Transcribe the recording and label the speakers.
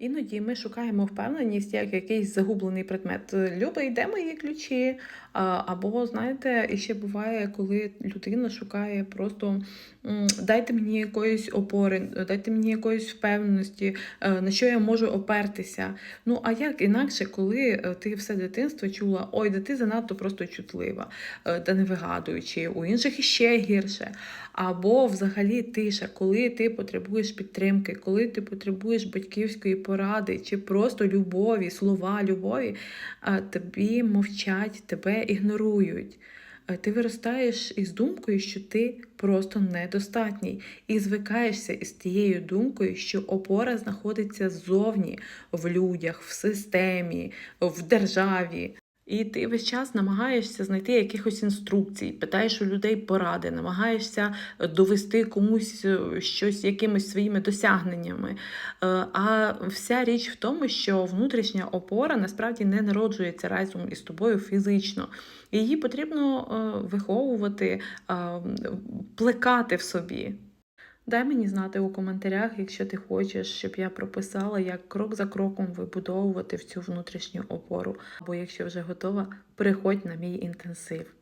Speaker 1: Іноді ми шукаємо впевненість як якийсь загублений предмет. Люба, де мої ключі? Або, знаєте, і ще буває, коли людина шукає просто дайте мені якоїсь опори, дайте мені якоїсь впевненості, е, на що я можу опертися. Ну, а як інакше, коли е, ти все дитинство чула, ой, да ти занадто просто чутлива, е, та не вигадуючи, у інших іще гірше. Або взагалі тиша, коли ти потребуєш підтримки, коли ти потребуєш батьківської поради чи просто любові, слова любові, тобі мовчать, тебе ігнорують. Ти виростаєш із думкою, що ти просто недостатній, і звикаєшся із тією думкою, що опора знаходиться ззовні, в людях, в системі, в державі. І ти весь час намагаєшся знайти якихось інструкцій, питаєш у людей поради, намагаєшся довести комусь е, щось якимись своїми досягненнями. Е, А вся річ в тому, що внутрішня опора насправді не народжується разом із тобою фізично. Її потрібно е, виховувати, е, плекати в собі. Дай мені знати у коментарях, якщо ти хочеш, щоб я прописала, як крок за кроком вибудовувати в цю внутрішню опору. Або якщо вже готова, переходь на мій інтенсив.